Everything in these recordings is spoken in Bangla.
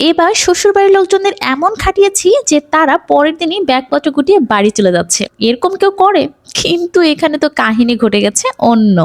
এবার শ্বশুরবাড়ির লোকজনদের এমন খাটিয়েছি যে তারা পরের দিনই ব্যাগপত্র গুটিয়ে বাড়ি চলে যাচ্ছে। এরকম কেউ করে? কিন্তু এখানে তো কাহিনী ঘটে গেছে অন্য।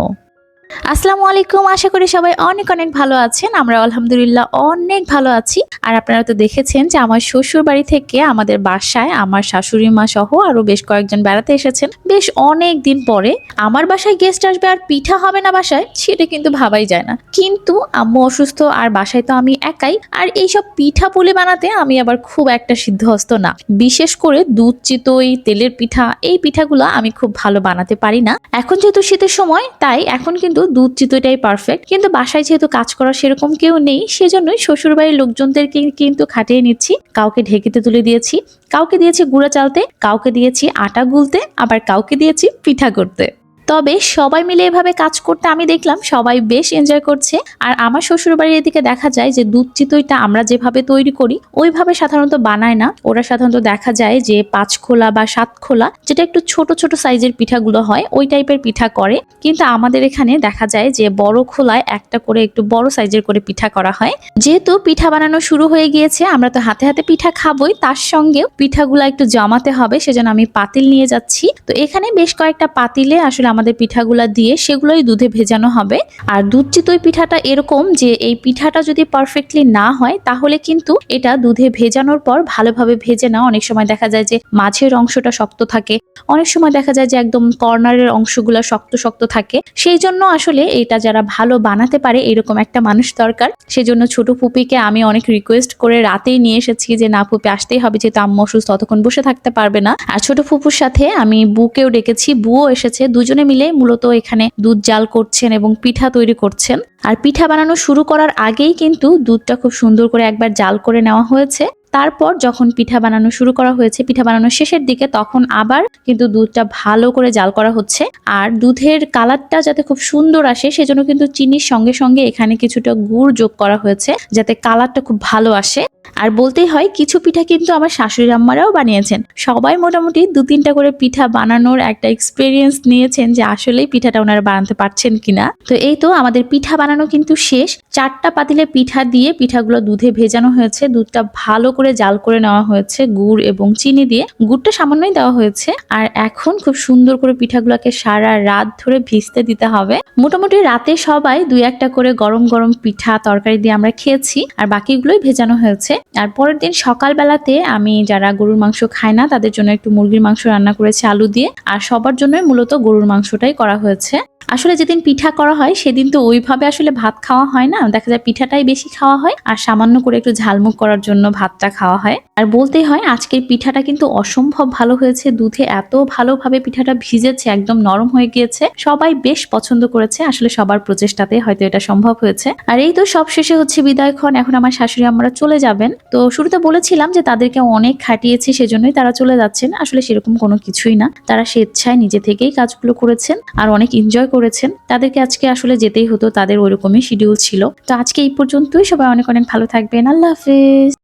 আসসালামু আলাইকুম। আশা করি সবাই অনেক অনেক ভালো আছেন। আমরা আলহামদুলিল্লাহ অনেক ভালো আছি। আর আপনারা তো দেখেছেন যে আমার শ্বশুর বাড়ি থেকে আমাদের বাসায় আমার শাশুড়ি মা সহ আরও বেশ কয়েকজন বেড়াতে এসেছেন। বেশ অনেক দিন পরে আমার বাসায় গেস্ট আসবে আর পিঠা হবে না বাসায়, সেটা কিন্তু ভাবাই যায় না। কিন্তু আম্মু অসুস্থ আর বাসায় তো আমি একাই। আর এইসব পিঠা পুলি বানাতে আমি আবার খুব একটা সিদ্ধহস্ত না। বিশেষ করে দুধ চিতই, তেলের পিঠা, এই পিঠাগুলো আমি খুব ভালো বানাতে পারি না। এখন যেহেতু শীতের সময়, তাই এখন কিন্তু দুধ চিতইটাই পারফেক্ট কিন্তু বাসায় যেহেতু কাজ করার সেরকম কেউ নেই, সেজন্যই শ্বশুরবাড়ির লোকজনদেরকে কিন্তু খাটিয়ে নিচ্ছি। কাউকে ঢেকিতে তুলে দিয়েছি, কাউকে দিয়েছি গুঁড়া চালতে, কাউকে দিয়েছি আটা গুলতে, আবার কাউকে দিয়েছি পিঠা করতে। তবে সবাই মিলে এভাবে কাজ করতে আমি দেখলাম সবাই বেশ এনজয় করছে। আর আমার শ্বশুরবাড়ির এদিকে দেখা যায় যে দুধ চিতইটা আমরা যেভাবে তৈরি করি, ওইভাবে সাধারণত বানায় না। ওরা সাধারণত দেখা যায় যে পাঁচ খোলা বা সাত খোলা, যেটা একটু ছোট ছোট সাইজের পিঠাগুলো হয়, ওই টাইপের পিঠা করে। কিন্তু আমাদের এখানে দেখা যায় যে বড় খোলায় একটা করে একটু বড় সাইজের করে পিঠা করা হয়। যেহেতু পিঠা বানানো শুরু হয়ে গিয়েছে, আমরা তো হাতে হাতে পিঠা খাবোই, তার সঙ্গেও পিঠাগুলো একটু জমাতে হবে, সেজন্য আমি পাতিল নিয়ে যাচ্ছি। তো এখানে বেশ কয়েকটা পাতিলে আসলে আমাদের পিঠাগুলা দিয়ে সেগুলোই দুধে ভেজানো হবে। আর দুধ চিতই পিঠাটা এরকম যে এই পিঠাটা যদি পারফেক্টলি না হয়, তাহলে কিন্তু এটা দুধে ভেজানোর পর ভালোভাবে ভেজে না অনেক সময় দেখা যায় যে মাঝের অংশটা শক্ত থাকে। অনেক সময় দেখা যায় যে একদম কর্নারের অংশগুলো শক্ত শক্ত থাকে। সেই জন্য আসলে এটা যারা ভালো বানাতে পারে এরকম একটা মানুষ দরকার। সেজন্য ছোট ফুপিকে আমি অনেক রিকোয়েস্ট করে রাতেই নিয়ে এসেছি যে, না ফুপি, আসতেই হবে, যেহেতু আম্মু অসুস্থ ততক্ষণ বসে থাকতে পারবে না। আর ছোট ফুপুর সাথে আমি বুকেও ডেকেছি, বুও এসেছে, দুজনে মিলে মূলত এখানে দুধ জাল করছেন এবং পিঠা তৈরি করছেন। আর পিঠা বানানো শুরু করার আগেই কিন্তু দুধটা খুব সুন্দর করে একবার জাল করে নেওয়া হয়েছে। তারপর যখন পিঠা বানানো শুরু করা হয়েছে, পিঠা বানানোর শেষের দিকে তখন আবার কিন্তু দুধটা ভালো করে জাল করা হচ্ছে। আর দুধের কালারটা যাতে খুব সুন্দর আসে, সেজন্য কিন্তু চিনির সঙ্গে সঙ্গে এখানে কিছুটা গুড় যোগ করা হয়েছে, যাতে কালারটা খুব ভালো আসে। আর বলতেই হয়, কিছু পিঠা কিন্তু আমার শাশুড়ি আম্মারাও বানিয়েছেন। সবাই মোটামুটি দু তিনটা করে পিঠা বানানোর একটা এক্সপিরিয়েন্স নিয়েছেন যে আসলেই পিঠাটা ওনারা বানাতে পারছেন কিনা। তো এই তো আমাদের পিঠা বানানো কিন্তু শেষ। চারটা পাতিলে পিঠা দিয়ে পিঠাগুলো দুধে ভেজানো হয়েছে। দুধটা ভালো করে জাল করে নেওয়া হয়েছে গুড় এবং চিনি দিয়ে। গুড়টা সামান্যই দেওয়া হয়েছে। আর এখন খুব সুন্দর করে পিঠাগুলোকে সারা রাত ধরে ভিজতে দিতে হবে। মোটামুটি রাতে সবাই দুই একটা করে গরম গরম পিঠা তরকারি দিয়ে আমরা খেয়েছি আর বাকিগুলোই ভেজানো হয়েছে। আর পরের দিন সকালবেলাতে আমি যারা গরুর মাংস খায় না, তাদের জন্য একটু মুরগির মাংস রান্না করেছি আলু দিয়ে। আর সবার জন্যই মূলত গরুর মাংসটাই করা হয়েছে। আসলে যেদিন পিঠা করা হয়, সেদিন তো ওইভাবে আসলে ভাত খাওয়া হয় না। দেখা যায় পিঠাটাই বেশি খাওয়া হয় আর সামান্য করে একটু ঝালমুখ করার জন্য ভাতটা খাওয়া হয়। আর বলতেই হয়, আজকের পিঠাটা কিন্তু অসম্ভব ভালো হয়েছে। দুধে এত ভালোভাবে পিঠাটা ভিজেছে, একদম নরম হয়ে গিয়েছে। সবাই বেশ পছন্দ করেছে। আসলে সবার প্রচেষ্টাতে হয়তো এটা সম্ভব হয়েছে। আর এই তো সব শেষে হচ্ছে বিদায়ক্ষণ। এখন আমার শাশুড়ি আমরা চলে যাবেন। তো শুরুতে বলেছিলাম যে তাদেরকে অনেক খাটিয়েছি, সেজন্যই তারা চলে যাচ্ছেন। আসলে সেরকম কোনো কিছুই না। তারা স্বেচ্ছায় নিজে থেকেই কাজগুলো করেছেন আর অনেক এনজয় করেছেন। তাদেরকে আজকে আসলে যেতেই হতো, তাদের ওরকমই শিডিউল ছিল। তো আজকে এই পর্যন্তই। সবাই অনেক অনেক ভালো থাকবেন। আল্লাহ হাফেজ।